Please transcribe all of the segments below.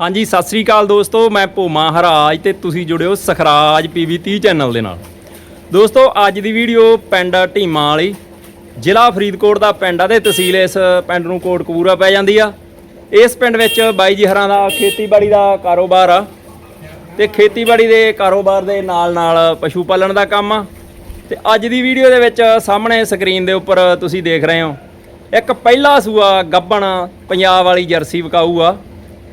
ਹਾਂਜੀ, ਸਤਿ ਸ੍ਰੀ ਅਕਾਲ ਦੋਸਤੋ, ਮੈਂ ਭੂਮਾ ਹਰਾਜ ਤੇ ਤੁਸੀਂ ਜੁੜਿਓ ਸਖਰਾਜ ਪੀਵੀ 30 ਚੈਨਲ ਦੇ ਨਾਲ। ਦੋਸਤੋ, ਅੱਜ ਦੀ ਵੀਡੀਓ ਪਿੰਡ ਢੀਮਾ ਵਾਲੀ, ਜ਼ਿਲ੍ਹਾ ਫਰੀਦਕੋਟ ਦਾ ਪਿੰਡ ਆ ਤੇ ਤਹਿਸੀਲ ਇਸ ਪਿੰਡ ਨੂੰ ਕੋਟਕਪੂਰਾ ਪੈ ਜਾਂਦੀ ਆ। ਇਸ ਪਿੰਡ ਵਿੱਚ ਬਾਈ ਜੀ ਹਰਾਂ ਦਾ ਖੇਤੀਬਾੜੀ ਦਾ ਕਾਰੋਬਾਰ ਆ ਤੇ ਖੇਤੀਬਾੜੀ ਦੇ ਕਾਰੋਬਾਰ ਦੇ ਨਾਲ ਨਾਲ ਪਸ਼ੂ ਪਾਲਣ ਦਾ ਕੰਮ ਆ। ਤੇ ਅੱਜ ਦੀ ਵੀਡੀਓ ਦੇ ਵਿੱਚ ਸਾਹਮਣੇ ਸਕਰੀਨ ਦੇ ਉੱਪਰ ਤੁਸੀਂ ਦੇਖ ਰਹੇ ਹੋ, ਇੱਕ ਪਹਿਲਾ ਸੂਆ ਗੱਬਣ ਪੰਜਾਬ ਵਾਲੀ ਜਰਸੀ ਵਿਕਾਊ ਆ।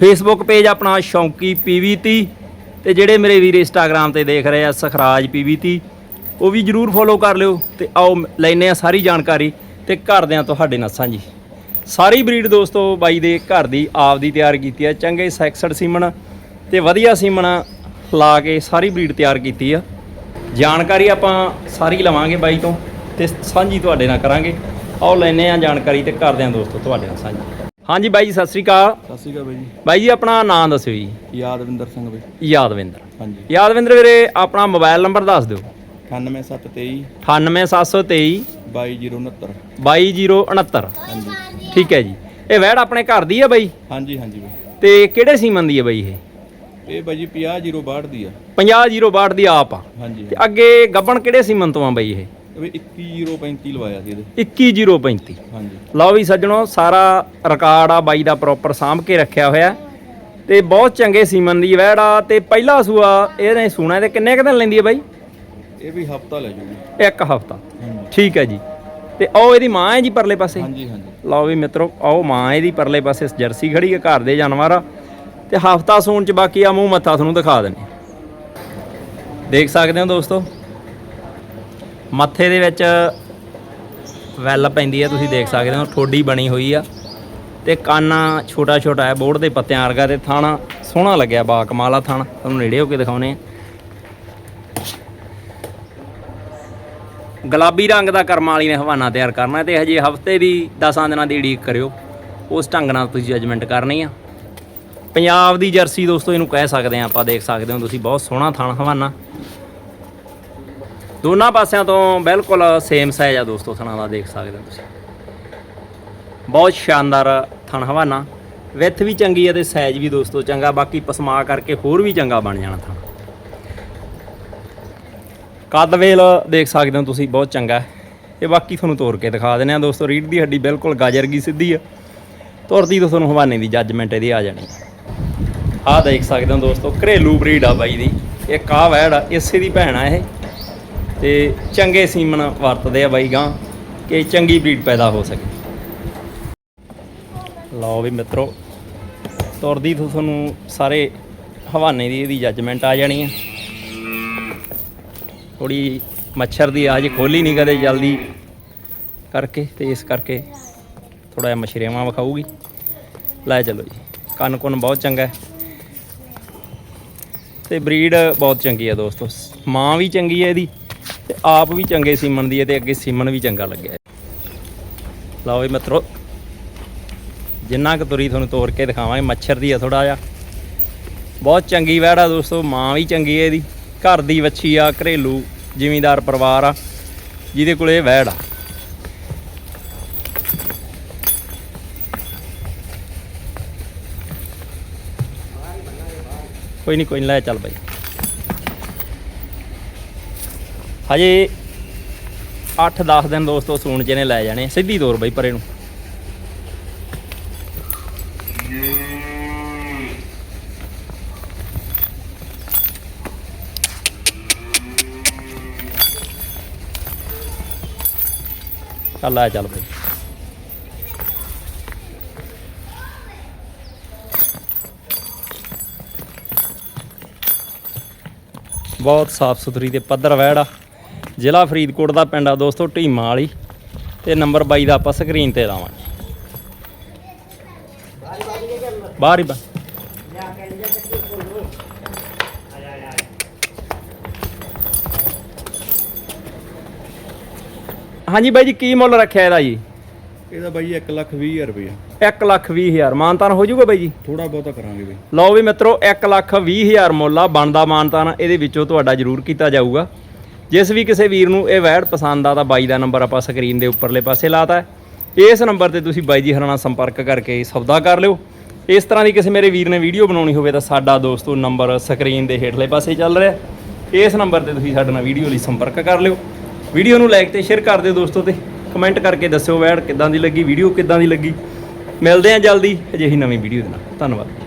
ਫੇਸਬੁੱਕ ਪੇਜ ਆਪਣਾ ਸ਼ੌਂਕੀ PV30 ਤੇ ਜਿਹੜੇ ਮੇਰੇ ਵੀਰ ਇੰਸਟਾਗ੍ਰam ਤੇ ਦੇਖ ਰਹੇ ਆ ਸਖਰਾਜ PV30 ਉਹ ਵੀ ਜਰੂਰ ਫੋਲੋ ਕਰ ਲਿਓ ਤੇ ਆਓ ਲੈਨੇ ਆ ਸਾਰੀ ਜਾਣਕਾਰੀ ਤੇ ਘਰਦਿਆਂ ਤੁਹਾਡੇ ਨਾਲ ਸਾਂਝੀ। ਸਾਰੀ ਬਰੀਡ ਦੋਸਤੋ ਬਾਈ ਦੇ ਘਰ ਦੀ ਆਪ ਦੀ ਤਿਆਰ ਕੀਤੀ ਆ, ਚੰਗੇ ਸੈਕਸਡ ਸੀਮਣ ਤੇ ਵਧੀਆ ਸੀਮਣ ਲਾ ਕੇ ਸਾਰੀ ਬਰੀਡ ਤਿਆਰ ਕੀਤੀ ਆ। ਜਾਣਕਾਰੀ ਆਪਾਂ ਸਾਰੀ ਲਵਾਂਗੇ ਬਾਈ ਤੋਂ ਤੇ ਸਾਂਝੀ ਤੁਹਾਡੇ ਨਾਲ ਕਰਾਂਗੇ। ਆਓ ਲੈਨੇ ਆ ਜਾਣਕਾਰੀ ਤੇ ਕਰਦੇ ਆ ਦੋਸਤੋ ਤੁਹਾਡੇ ਨਾਲ ਸਾਂਝੀ। ਹਾਂਜੀ ਬਾਈ ਜੀ ਸਤਿ ਸ੍ਰੀ ਅਕਾਲ। ਸਤਿ ਸ਼੍ਰੀ ਅਕਾਲ ਬਾਈ ਜੀ। ਬਾਈ ਜੀ ਆਪਣਾ ਨਾਮ ਦੱਸਿਓ ਜੀ। ਯਾਦਵਿੰਦਰ ਸਿੰਘ ਬਾਈ। ਯਾਦਵਿੰਦਰ। ਹਾਂਜੀ। ਯਾਦਵਿੰਦਰ ਵੀਰੇ ਆਪਣਾ ਮੋਬਾਈਲ ਨੰਬਰ ਦੱਸ ਦਿਓ। 98723 98723 22069 22069 ਹਾਂਜੀ। ਠੀਕ ਹੈ ਜੀ। ਇਹ ਵੈੜ ਆਪਣੇ ਘਰ ਦੀ ਹੈ ਬਾਈ? ਹਾਂਜੀ ਹਾਂਜੀ ਬਾਈ। ਤੇ ਕਿਹੜੇ ਸੀਮਨ ਦੀ ਹੈ ਬਾਈ ਇਹ? ਇਹ ਬਾਈ ਜੀ 50062 ਦੀ ਆ। 5002 ਦੀ ਆਪ ਆ। ਹਾਂਜੀ। ਤੇ ਅੱਗੇ ਗੱਬਣ ਕਿਹੜੇ ਸੀਮਨ ਤੋਂ ਆ ਬਾਈ ਇਹ? ਵੀ 21035 ਲਵਾਇਆ ਸੀ ਇਹਦੇ। 21035 ਹਾਂਜੀ। ਲਓ ਵੀ ਸੱਜਣੋ ਸਾਰਾ ਰਿਕਾਰਡ ਆ ਬਾਈ ਦਾ ਪ੍ਰੋਪਰ ਸਾਂਭ ਕੇ ਰੱਖਿਆ ਹੋਇਆ। ਤੇ ਬਹੁਤ ਚੰਗੇ ਸੀਮਨ ਦੀ ਆ ਤੇ ਪਹਿਲਾ ਸੂਆ ਇਹਨੇ ਸੂਣਾ ਤੇ ਕਿੰਨੇ ਕੁ ਦਿਨ ਲੈਂਦੀ ਹੈ ਬਾਈ? ਇਹ ਵੀ ਹਫਤਾ ਲੈ ਜੂਗੀ। ਇੱਕ ਹਫਤਾ। ਠੀਕ ਹੈ ਜੀ। ਤੇ ਉਹ ਇਹਦੀ ਮਾਂ ਹੈ ਜੀ ਪਰਲੇ ਪਾਸੇ। ਹਾਂਜੀ ਹਾਂਜੀ। ਲਓ ਵੀ ਮਿੱਤਰੋ ਆਓ ਮਾਂ ਇਹਦੀ ਪਰਲੇ ਪਾਸੇ ਜਰਸੀ ਖੜੀ ਹੈ ਘਰ ਦੇ ਜਾਨਵਰ ਆ। ਤੇ ਹਫਤਾ ਸੂਣ ਚ ਬਾਕੀ ਆ ਮੂੰਹ ਮੱਥਾ ਤੁਹਾਨੂੰ ਦਿਖਾ ਹਾਂ। ਦੇਖ ਸਕਦੇ ਹੋ ਦੋਸਤੋ ਮੱਥੇ ਦੇ ਵਿੱਚ ਵੈਲ ਪੈਂਦੀ ਹੈ ਤੁਸੀਂ ਦੇਖ ਸਕਦੇ ਹੋ, ਠੋਡੀ ਬਣੀ ਹੋਈ ਆ। ਤੇ ਕਾਨਾ ਛੋਟਾ ਛੋਟਾ ਹੈ ਬੋਰਡ ਦੇ ਪੱਤਿਆਂ ਵਰਗਾ ਤੇ ਥਾਣਾ ਸੋਹਣਾ ਲੱਗਿਆ ਬਾ ਕਮਾਲਾ ਥਾਣਾ। ਤੁਹਾਨੂੰ ਨੇੜੇ ਹੋ ਕੇ ਦਿਖਾਉਨੇ ਆ। ਗੁਲਾਬੀ ਰੰਗ ਦਾ ਕਰਮਾਂ ਵਾਲੀ ਨੇ ਹਵਾਨਾ ਤਿਆਰ ਕਰਨਾ ਤੇ ਹਜੇ ਹਫ਼ਤੇ ਦੀ 10 ਦਿਨਾਂ ਦੀ ਉਡੀਕ ਕਰਿਓ। ਉਸ ਢੰਗ ਨਾਲ ਤੁਸੀਂ ਜਜਮੈਂਟ ਕਰਨੀ ਆ। ਪੰਜਾਬ ਦੀ ਜਰਸੀ ਦੋਸਤੋ, ਇਹਨੂੰ ਕਹਿ ਸਕਦੇ ਆ, ਆਪਾਂ ਦੇਖ ਸਕਦੇ ਹੋ, ਤੁਸੀਂ ਬਹੁਤ ਸੋਹਣਾ ਥਣ ਹਵਾਨਾ। ਦੋਨਾਂ ਪਾਸਿਆਂ ਤੋਂ ਬਿਲਕੁਲ ਸੇਮ ਸਾਈਜ਼ ਆ ਦੋਸਤੋ, ਥਣਾਂ ਦਾ ਦੇਖ ਸਕਦੇ ਹੋ ਤੁਸੀਂ। ਬਹੁਤ ਸ਼ਾਨਦਾਰ ਥਣ ਹਵਾਨਾ। ਵਿੱਥ ਵੀ ਚੰਗੀ ਹੈ ਤੇ ਸਾਈਜ਼ ਵੀ ਦੋਸਤੋ ਚੰਗਾ, ਬਾਕੀ ਪਸਮਾ ਕਰਕੇ ਹੋਰ ਵੀ ਚੰਗਾ ਬਣ ਜਾਣਾ ਥਣ। ਕਦਵੇਲ ਦੇਖ ਸਕਦੇ ਹੋ ਤੁਸੀਂ, ਬਹੁਤ ਚੰਗਾ। ਹੈ ਇਹ ਬਾਕੀ ਤੁਹਾਨੂੰ ਤੋੜ ਕੇ ਦਿਖਾ ਦਿੰਦੇ ਆ ਦੋਸਤੋ, ਰੀੜ ਦੀ ਹੱਡੀ ਬਿਲਕੁਲ ਗਾਜਰ ਗਈ ਸਿੱਧੀ ਆ। ਤੁਰਦੀ ਤੋਂ ਤੁਹਾਨੂੰ ਹਵਾਨੇ ਦੀ ਜੱਜਮੈਂਟ ਇਹਦੀ ਆ ਜਾਣੀ ਆਹ ਦੇਖ ਸਕਦੇ ਹੋ ਦੋਸਤੋ, ਘਰੇਲੂ ਬਰੀਡ ਆ ਬਾਈ ਦੀ। ਇਹ ਕਾਹ ਵੈੜ ਆ, ਇਸੇ ਦੀ ਭੈਣ ਆ ਇਹ। ਤੇ ਚੰਗੇ ਸੀਮਨ ਵਰਤਦੇ ਆ ਬਾਈ ਗਾਂ ਕਿ ਚੰਗੀ ਬਰੀਡ ਪੈਦਾ ਹੋ ਸਕੇ। ਲਓ ਵੀ ਮਿੱਤਰੋ, ਤੁਰਦੀ ਤੋਂ ਤੁਹਾਨੂੰ ਸਾਰੇ ਹਵਾਨੇ ਦੀ ਇਹਦੀ ਜੱਜਮੈਂਟ ਆ ਜਾਣੀ ਆ। ਥੋੜੀ ਮੱਛਰ ਦੀ ਆਜ ਖੋਲੀ ਨਹੀਂ ਕਦੇ ਜਲਦੀ ਕਰਕੇ ਤੇ ਇਸ ਕਰਕੇ ਥੋੜਾ ਜਿਹਾ ਮਛਰੇਵਾਂ ਵਿਖਾਊਗੀ। ਲੈ ਚਲੋ ਜੀ ਕੰਨ ਕੁੰਨ ਬਹੁਤ ਚੰਗਾ ਹੈ। ਤੇ ਬਰੀਡ ਬਹੁਤ ਚੰਗੀ ਹੈ ਦੋਸਤੋ, ਮਾਂ ਵੀ ਚੰਗੀ ਹੈ ਇਹਦੀ। ਤੇ ਆਪ ਵੀ ਚੰਗੇ ਸੀਮਨ ਦੀ ਹੈ ਤੇ ਅੱਗੇ ਸੀਮਨ ਵੀ ਚੰਗਾ ਲੱਗਿਆ ਹੈ। ਲਓ ਵੀ ਮਿੱਤਰੋ, ਜਿੰਨਾ ਕੁ ਤੁਰੀ ਤੁਹਾਨੂੰ ਤੋੜ ਕੇ ਦਿਖਾਵਾਂਗੇ, ਮੱਛਰ ਦੀ ਆ ਥੋੜਾ ਜਿਹਾ। ਬਹੁਤ ਚੰਗੀ ਵੈੜ ਆ ਦੋਸਤੋ, ਮਾਂ ਵੀ ਚੰਗੀ ਹੈ ਇਹਦੀ। ਘਰ ਦੀ ਵੱਛੀ ਆ, ਘਰੇਲੂ ਜ਼ਿਮੀਂਦਾਰ ਪਰਿਵਾਰ ਆ, ਜਿਹਦੇ ਕੋਲ ਇਹ ਵੈੜ ਆ। ਕੋਈ ਨਹੀਂ ਕੋਈ ਨਹੀਂ ਲੈ ਚੱਲ ਬਾਈ। ਹਜੇ 8-10 ਦਿਨ ਦੋਸਤੋ ਸੂਣ ਚ ਨੇ ਲੈ ਜਾਣੇ ਸਿੱਧੀ ਤੋਰ ਬਈ ਪਰੇ ਨੂੰ। ਚੱਲ ਲੈ ਚੱਲ ਬਈ। ਬਹੁਤ ਸਾਫ਼ ਸੁਥਰੀ ਤੇ ਪੱਧਰ ਵੈੜ ਜ਼ਿਲ੍ਹਾ ਫਰੀਦਕੋਟ ਦਾ ਪਿੰਡ ਆ ਦੋਸਤੋ ਢੀਮਾ ਵਾਲੀ ਤੇ ਨੰਬਰ 22 ਦਾ ਆਪਾਂ ਸਕਰੀਨ ਤੇ ਲਾਵਾਂਗੇ। ਬਾਹਰ ਹੀ ਬਾ ਹਾਂਜੀ ਬਾਈ ਜੀ ਕੀ ਮੁੱਲ ਰੱਖਿਆ ਇਹਦਾ ਜੀ? ਇਹਦਾ ਬਾਈ 1 ਲੱਖ 20 ਹਜ਼ਾਰ ਰੁਪਇਆ 1 ਲੱਖ 20 ਹਜ਼ਾਰ। ਮਾਨਤਾਨ ਹੋ ਜਾਊਗਾ ਬਾਈ ਜੀ? ਥੋੜਾ ਬਹੁਤਾ ਕਰਾਂਗੇ ਬਈ। ਲਓ ਵੀ ਮਿੱਤਰੋ 1 ਲੱਖ 20 ਹਜ਼ਾਰ ਮੁੱਲ ਆ ਬਣਦਾ ਮਾਨਤਾਨ। ਇਹਦੇ ਵਿੱਚੋਂ ਤੁਹਾਡਾ ਜ਼ਰੂਰ ਕੀਤਾ ਜਾਊਗਾ। ਜਿਸ ਵੀ ਕਿਸੇ ਵੀਰ ਨੂੰ ਇਹ ਵੈੜ ਪਸੰਦ ਆ ਤਾਂ ਬਾਈ ਦਾ ਨੰਬਰ ਆਪਾਂ ਸਕਰੀਨ ਦੇ ਉੱਪਰਲੇ ਪਾਸੇ ਲਾਤਾ ਹੈ। ਇਸ ਨੰਬਰ ਤੇ ਤੁਸੀਂ ਬਾਈ ਜੀ ਹਰਾਂ ਨਾਲ ਸੰਪਰਕ ਕਰਕੇ ਸੌਦਾ ਕਰ ਲਿਓ। ਇਸ ਤਰ੍ਹਾਂ ਦੀ ਕਿਸੇ ਮੇਰੇ ਵੀਰ ਨੇ ਵੀਡੀਓ ਬਣਾਉਣੀ ਹੋਵੇ ਤਾਂ ਸਾਡਾ ਦੋਸਤੋ ਨੰਬਰ ਸਕਰੀਨ ਦੇ ਹੇਠਲੇ ਪਾਸੇ ਚੱਲ ਰਿਹਾ ਇਸ ਨੰਬਰ ਤੇ ਤੁਸੀਂ ਸਾਡੇ ਨਾਲ ਵੀਡੀਓ ਲਈ ਸੰਪਰਕ ਕਰ ਲਿਓ। ਵੀਡੀਓ ਨੂੰ ਲਾਈਕ ਤੇ ਸ਼ੇਅਰ ਕਰ ਦਿਓ ਦੋਸਤੋ ਤੇ ਕਮੈਂਟ ਕਰਕੇ ਦੱਸਿਓ ਵੈੜ ਕਿੱਦਾਂ ਦੀ ਲੱਗੀ, ਵੀਡੀਓ ਕਿੱਦਾਂ ਦੀ ਲੱਗੀ। ਮਿਲਦੇ ਹਾਂ ਜਲਦੀ ਅਜਿਹੀ ਨਵੀਂ ਵੀਡੀਓ ਦੇ ਨਾਲ। ਧੰਨਵਾਦ।